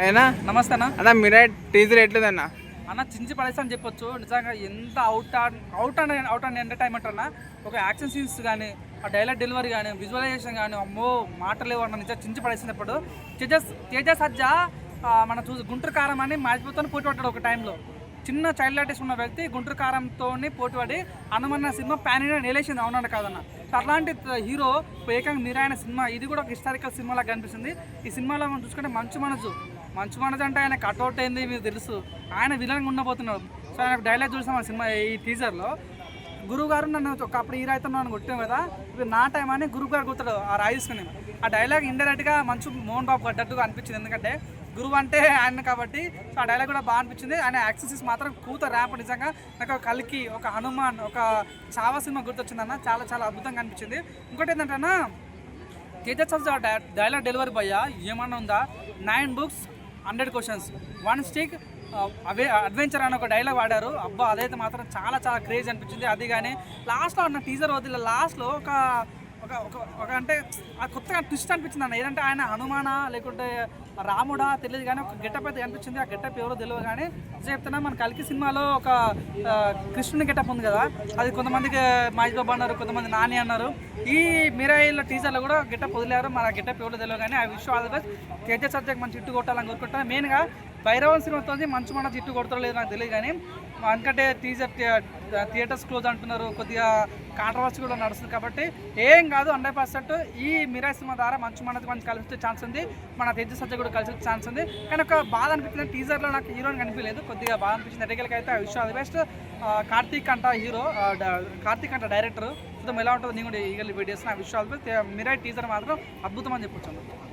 అయినా? నమస్తే అన్న అన్న మిరైట్ టీజర్ ఎట్లేదన్న? అన్న చించి పడేస్తా అని చెప్పొచ్చు. నిజంగా ఎంత out out and out and entertainment అన్న? ఒక యాక్షన్ సీన్స్ కానీ ఆ డైలాగ్ డెలివరీ కానీ విజువలైజేషన్ కానీ అమ్మో మాటలేవు అన్న నిజంగా చించి పడేసింది అప్పుడు తేజస్ తేజ సజ్జ మన చూసి గుంటూరు కారం అని మాజిపోతో పోటీ పడ్డాడు ఒక టైంలో చిన్న చైల్డ్ ఆర్టిస్ట్ ఉన్న వ్యక్తి గుంటూరు కారంతో పోటీ పడి హనుమన్న సినిమా ప్యాన్ ఇండియా నిలేసింది. అవునన్న కాదన్న. అట్లాంటి హీరో ఏకంగా మీరాయన సినిమా ఇది కూడా ఒక హిస్టారికల్ సినిమాలా కనిపిస్తుంది. ఈ సినిమాలో మనం చూసుకుంటే మంచు మనసు. మంచు మనసు అంటే ఆయన కట్అవుట్ అయింది మీకు తెలుసు. ఆయన విలన్గా ఉండబోతున్నాడు. సో ఆయన డైలాగ్ చూసాం ఆ సినిమా ఈ టీజర్లో గురువు గారు నన్ను ఒకప్పుడు ఈ అయితే నన్ను కొట్టాం కదా ఇప్పుడు నా టైం అని గురువు గారు గుర్తాడు ఆ రాయిస్కుని ఆ డైలాగ్ ఇండైరెక్ట్గా మంచు మోహన్ బాబు కట్టట్టుగా అనిపించింది. ఎందుకంటే గురువు అంటే ఆయన కాబట్టి సో ఆ డైలాగ్ కూడా బాగా అనిపించింది. ఆయన యాక్సెసెస్ మాత్రం కూత ర్యాప్ నిజంగా నాకు ఒక కలికి ఒక హనుమాన్ ఒక చావా సినిమా గుర్తొచ్చిందన్న చాలా చాలా అద్భుతంగా అనిపించింది. ఇంకోటి ఏంటంటే అన్న తేజస్ డైలాగ్ డెలివరీ బాయ్ ఏమన్నా ఉందా? Nine books hundred questions. One stick away adventure అని ఒక డైలాగ్ వాడారు. అబ్బా అదైతే మాత్రం చాలా చాలా క్రేజ్ అనిపించింది. అది కానీ లాస్ట్లో ఉన్న టీజర్ వదిలే లాస్ట్లో ఒక ఒక ఒక ఒక అంటే ఆ కొత్తగా ట్విస్ట్ అనిపించింది అన్న. ఏదంటే ఆయన హనుమానా లేకుంటే రాముడా తెలియదు కానీ ఒక గెటప్ అయితే కనిపించింది. ఆ గెటప్ ఎవరో తెలియదు కానీ చెప్తున్నా మన కలికి సినిమాలో ఒక కృష్ణుని గెటప్ ఉంది కదా అది కొంతమందికి మహేష్ బాబు అన్నారు కొంతమంది నాని అన్నారు. ఈ మీరాయిల టీజర్లో కూడా గెటప్ వదిలేరు. మన గెటప్ ఎవరో తెలియదు కానీ ఆ విషయం all the best. Teja subject మంచి ఇట్టు కొట్టాలని కోరుకుంటున్నాను మెయిన్గా భైరవన్ సినిమాతో మంచి మన జిట్టు కొడతారో లేదు నాకు తెలియదు కానీ ఎందుకంటే టీజర్ థియేటర్స్ క్లోజ్ అంటున్నారు కొద్దిగా కాంట్రవర్సీ కూడా నడుస్తుంది కాబట్టి ఏం కాదు హండ్రెడ్ పర్సెంట్ ఈ మిరాయి సినిమా ద్వారా మంచి మనది మంచి కలిసే ఛాన్స్ ఉంది మన తేజ సజ్జ కూడా కలిసే ఛాన్స్ ఉంది. కానీ ఒక బాధ అనిపించిన టీజర్లో నాకు హీరోని కనిపించలేదు కొద్దిగా బాధ అనిపించింది. ఎటకెళ్ళకి అయితే విష్ ఆల్ బెస్ట్ కార్తీక్ అంట హీరో కార్తీక్ అంట డైరెక్టర్ చూద్దాం ఎలా ఉంటుందో నేను కూడా ఈగల్ వీడియోస్ నా విషయాలు ఆల్ టీజర్ మాత్రం అద్భుతం అని చెప్పొచ్చు